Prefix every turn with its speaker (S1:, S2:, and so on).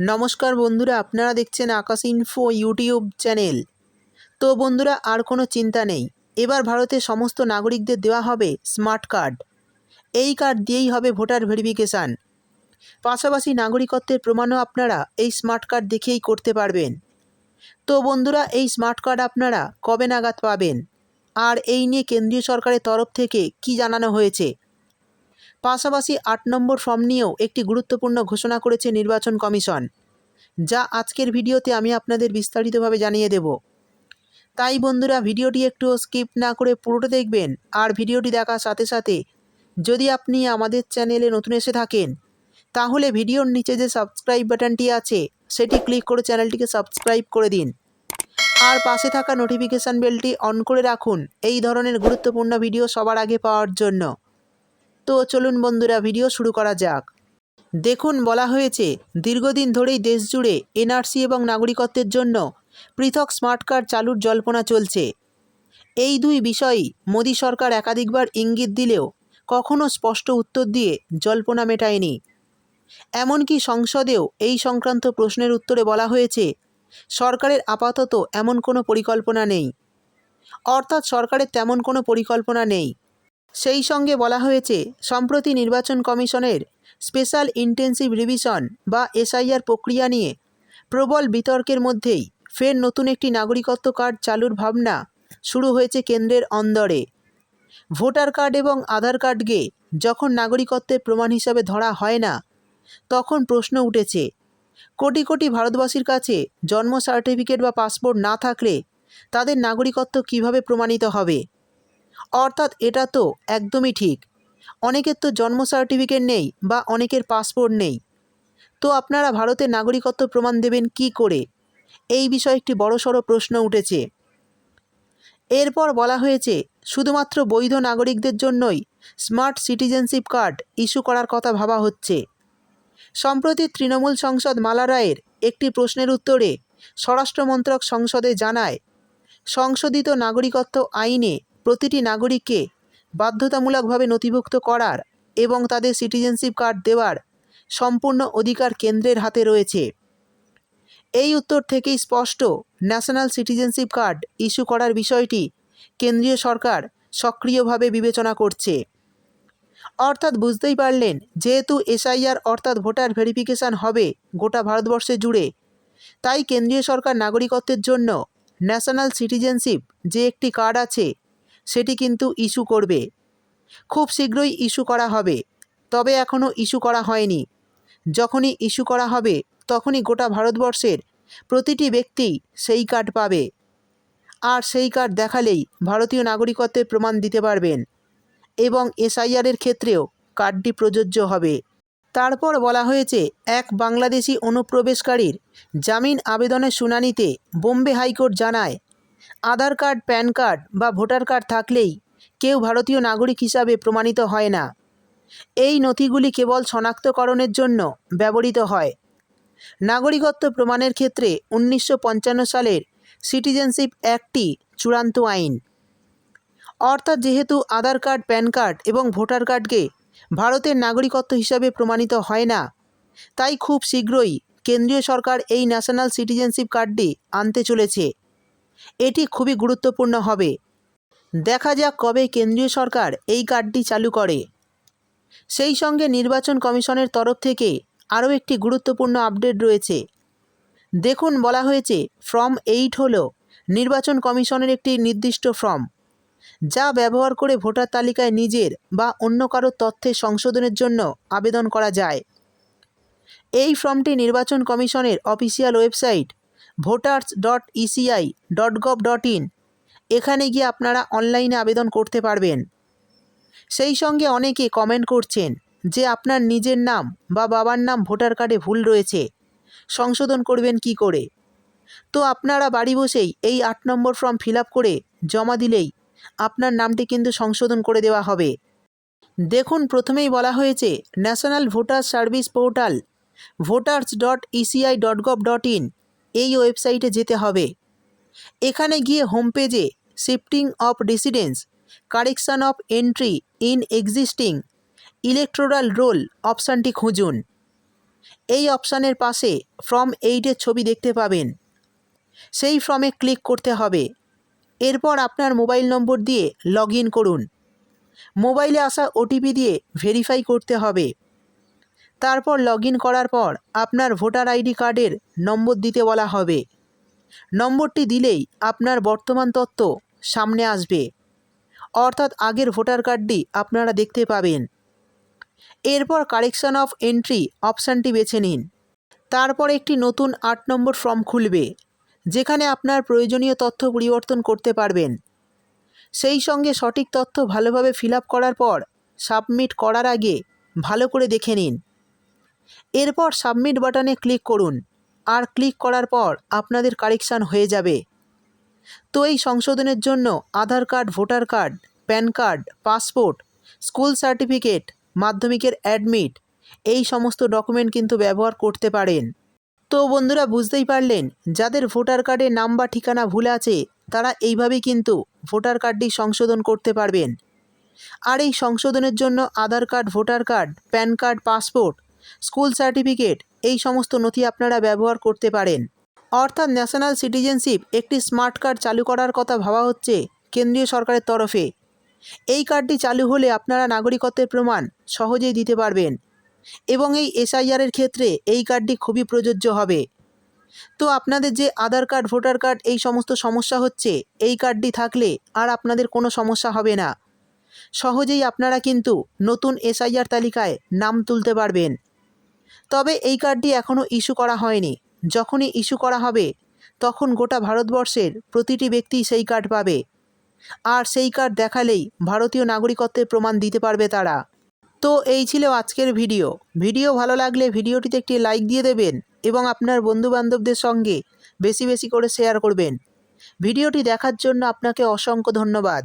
S1: নমস্কার বন্ধুরা, আপনারা দেখছেন আকাশ ইনফো ইউটিউব চ্যানেল তো বন্ধুরা, আর কোনো চিন্তা নেই। এবার ভারতে সমস্ত নাগরিকদের দেওয়া হবে স্মার্ট কার্ড এই কার্ড দিয়েই হবে ভোটার ভেরিফিকেশান পাশাপাশি নাগরিকত্বের প্রমাণও আপনারা এই স্মার্ট কার্ড দেখেই করতে পারবেন। তো বন্ধুরা, এই স্মার্ট কার্ড আপনারা কবে নাগাদ পাবেন? আর এই নিয়ে কেন্দ্রীয় সরকারের তরফ থেকে কি জানানো হয়েছে? পাশাপাশি আট নম্বর ফর্ম নিয়েও একটি গুরুত্বপূর্ণ ঘোষণা করেছে নির্বাচন কমিশন, যা আজকের ভিডিওতে আমি আপনাদের বিস্তারিতভাবে জানিয়ে দেব। তাই বন্ধুরা, ভিডিওটি একটু স্কিপ না করে পুরোটা দেখবেন আর ভিডিওটি দেখার সাথে সাথে যদি আপনি আমাদের চ্যানেলে নতুন এসে থাকেন, তাহলে ভিডিওর নিচে যে সাবস্ক্রাইব বাটনটি আছে, সেটি ক্লিক করে চ্যানেলটিকে সাবস্ক্রাইব করে দিন। আর পাশে থাকা নোটিফিকেশান বেলটি অন করে রাখুন, এই ধরনের গুরুত্বপূর্ণ ভিডিও সবার আগে পাওয়ার জন্য। তো চলুন বন্ধুরা ভিডিও শুরু করা যাক। দেখুন, বলা হয়েছে, দীর্ঘদিন ধরেই দেশ জুড়ে এনআরসি এবং নাগরিকত্বের জন্য পৃথক স্মার্ট কার্ড চালুর জল্পনা চলছে। এই দুই বিষয়ই মোদী সরকার একাধিকবার ইঙ্গিত দিলেও কখনও স্পষ্ট উত্তর দিয়ে জল্পনা মেটায়নি। এমনকি সংসদেও এই সংক্রান্ত প্রশ্নের উত্তরে বলা হয়েছে, সরকারের আপাতত এমন কোনো পরিকল্পনা নেই। অর্থাৎ সরকারের তেমন কোনো পরিকল্পনা নেই। সেই সঙ্গে বলা হয়েছে, সম্প্রতি নির্বাচন কমিশনের স্পেশাল ইন্টেন্সিভ রিভিশন বা এসআইআর প্রক্রিয়া নিয়ে প্রবল বিতর্কের মধ্যেই ফের নতুন একটি নাগরিকত্ব কার্ড চালুর ভাবনা শুরু হয়েছে কেন্দ্রের অন্দরে। ভোটার কার্ড এবং আধার কার্ডকে যখন নাগরিকত্বের প্রমাণ হিসাবে ধরা হয় না, তখন প্রশ্ন উঠেছে, কোটি কোটি ভারতবাসীর কাছে জন্ম সার্টিফিকেট বা পাসপোর্ট না থাকলে তাদের নাগরিকত্ব কীভাবে প্রমাণিত হবে? অর্থাৎ এটা তো একদমই ঠিক। অনেকের তো জন্ম সার্টিফিকেট নেই বা অনেকের পাসপোর্ট নেই। তো আপনারা ভারতের নাগরিকত্ব প্রমাণ দেবেন কি করে? এই বিষয়ে একটি বড়সড় প্রশ্ন উঠেছে। এরপর বলা হয়েছে, শুধুমাত্র বৈধ নাগরিকদের জন্যই স্মার্ট সিটিজেনশিপ কার্ড ইস্যু করার কথা ভাবা হচ্ছে। সম্প্রতি তৃণমূল সংসদ মালা রায়ের একটি প্রশ্নের উত্তরে স্বরাষ্ট্রমন্ত্রক সংসদে জানায়, সংশোধিত নাগরিকত্ব আইনে প্রতিটি নাগরিককে বাধ্যতামূলকভাবে নথিভুক্ত করার এবং তাদের সিটিজেনশিপ কার্ড দেওয়ার সম্পূর্ণ অধিকার কেন্দ্রের হাতে রয়েছে। এই উত্তর থেকেই স্পষ্ট, ন্যাশনাল সিটিজেনশিপ কার্ড ইস্যু করার বিষয়টি কেন্দ্রীয় সরকার সক্রিয়ভাবে বিবেচনা করছে। অর্থাৎ বুঝতেই পারলেন, যেহেতু এসআইআর অর্থাৎ ভোটার ভেরিফিকেশান হবে গোটা ভারতবর্ষে জুড়ে, তাই কেন্দ্রীয় সরকার নাগরিকত্বের জন্য ন্যাশনাল সিটিজেনশিপ যে একটি কার্ড আছে সেটি কিন্তু ইস্যু করবে। খুব শীঘ্রই ইস্যু করা হবে, তবে এখনও ইস্যু করা হয়নি। যখনই ইস্যু করা হবে, তখনই গোটা ভারতবর্ষের প্রতিটি ব্যক্তি সেই কার্ড পাবে। আর সেই কার্ড দেখালেই ভারতীয় নাগরিকত্বের প্রমাণ দিতে পারবেন এবং এসআইআরের ক্ষেত্রেও কার্ডটি প্রযোজ্য হবে। তারপর বলা হয়েছে, এক বাংলাদেশি অনুপ্রবেশকারীর জামিন আবেদনের শুনানিতে বোম্বে হাইকোর্ট জানায় আধার কার্ড, প্যান কার্ড বা ভোটার কার্ড থাকলেই কেউ ভারতীয় নাগরিক হিসাবে প্রমাণিত হয় না। এই নথিগুলি কেবল শনাক্তকরণের জন্য ব্যবহৃত হয়। নাগরিকত্ব প্রমাণের ক্ষেত্রে উনিশশো পঞ্চান্ন সালের সিটিজেনশিপ অ্যাক্টটি চূড়ান্ত আইন। অর্থাৎ যেহেতু আধার কার্ড, প্যান কার্ড এবং ভোটার কার্ডকে ভারতের নাগরিকত্ব হিসাবে প্রমাণিত হয় না, তাই খুব শীঘ্রই কেন্দ্রীয় সরকার এই ন্যাশনাল সিটিজেনশিপ কার্ডটি আনতে চলেছে। এটি খুবই গুরুত্বপূর্ণ হবে। দেখা যাক কবে কেন্দ্রীয় সরকার এই কার্ডটি চালু করে। সেই সঙ্গে নির্বাচন কমিশনের তরফ থেকে আরও একটি গুরুত্বপূর্ণ আপডেট রয়েছে। দেখুন, বলা হয়েছে, ফর্ম এইট হল নির্বাচন কমিশনের একটি নির্দিষ্ট ফর্ম, যা ব্যবহার করে ভোটার তালিকায় নিজের বা অন্য কারও তথ্যের সংশোধনের জন্য আবেদন করা যায়। এই ফর্মটি নির্বাচন কমিশনের official website voters dot ECI dot gov dot in এখানে গিয়ে আপনারা অনলাইনে আবেদন করতে পারবেন। সেই সঙ্গে অনেকে কমেন্ট করছেন যে আপনার নিজের নাম বা বাবার নাম ভোটার কার্ডে ভুল রয়েছে। সংশোধন করবেন কি করে? তো আপনারা বাড়ি বসেই এই আট নম্বর ফর্ম ফিল করে জমা দিলেই আপনার নামটি কিন্তু সংশোধন করে দেওয়া হবে। দেখুন, প্রথমেই বলা হয়েছে national voter service portal voters dot ECI dot gov dot in এই ওয়েবসাইটে যেতে হবে। এখানে গিয়ে হোম পেজে shifting of residence correction of entry in existing electoral roll অপশানটি খুঁজুন। এই অপশানের পাশে ফর্ম এইটের ছবি দেখতে পাবেন। সেই ফর্মে ক্লিক করতে হবে। এরপর আপনার মোবাইল নম্বর দিয়ে লগ করুন। মোবাইলে আসা ওটিপি দিয়ে ভেরিফাই করতে হবে। তারপর লগ করার পর আপনার ভোটার আইডি কার্ডের নম্বর দিতে বলা হবে। নম্বরটি দিলেই আপনার বর্তমান তথ্য সামনে আসবে। অর্থাৎ আগের ভোটার কার্ডটি আপনারা দেখতে পাবেন। এরপর কারেকশন অফ এন্ট্রি অপশানটি বেছে নিন। তারপর একটি নতুন আট নম্বর ফর্ম খুলবে, যেখানে আপনার প্রয়োজনীয় তথ্য পরিবর্তন করতে পারবেন। সেই সঙ্গে সঠিক তথ্য ভালোভাবে ফিল করার পর সাবমিট করার আগে ভালো করে দেখে নিন। এরপর সাবমিট বাটনে ক্লিক করুন। আর ক্লিক করার পর আপনাদের কারেকশান হয়ে যাবে। তো এই সংশোধনের জন্য Aadhaar card, voter card, PAN card, passport, school certificate, মাধ্যমিকের অ্যাডমিট এই সমস্ত ডকুমেন্ট কিন্তু ব্যবহার করতে পারেন। তো বন্ধুরা বুঝতেই পারলেন, যাদের ভোটার কার্ডে নাম বা ঠিকানা ভুল আছে, তারা এইভাবেই কিন্তু ভোটার কার্ডটি সংশোধন করতে পারবেন। আর এই সংশোধনের জন্য Aadhaar card, voter card, PAN card, passport school certificate, এই সমস্ত নথি আপনারা ব্যবহার করতে পারেন। অর্থাৎ ন্যাশনাল সিটিজেনশিপ একটি স্মার্ট কার্ড চালু করার কথা ভাবা হচ্ছে কেন্দ্রীয় সরকারের তরফে। এই কার্ডটি চালু হলে আপনারা নাগরিকত্বের প্রমাণ সহজেই দিতে পারবেন এবং এই এসআইআরের ক্ষেত্রে এই কার্ডটি খুবই প্রযোজ্য হবে। তো আপনাদের যে আধার কার্ড, ভোটার কার্ড এই সমস্ত সমস্যা হচ্ছে, এই কার্ডটি থাকলে আর আপনাদের কোনো সমস্যা হবে না। সহজেই আপনারা কিন্তু নতুন এসআইআর তালিকায় নাম তুলতে পারবেন। তবে এই কার্ডটি এখনও ইস্যু করা হয়নি। যখনই ইস্যু করা হবে, তখন গোটা ভারতবর্ষের প্রতিটি ব্যক্তি সেই কার্ড পাবে। আর সেই কার্ড দেখালেই ভারতীয় নাগরিকত্বের প্রমাণ দিতে পারবে তারা। তো এই ছিল আজকের ভিডিও। ভিডিও ভালো লাগলে ভিডিওটিতে একটি লাইক দিয়ে দেবেন এবং আপনার বন্ধুবান্ধবদের সঙ্গে বেশি বেশি করে শেয়ার করবেন। ভিডিওটি দেখার জন্য আপনাকে অসংখ্য ধন্যবাদ।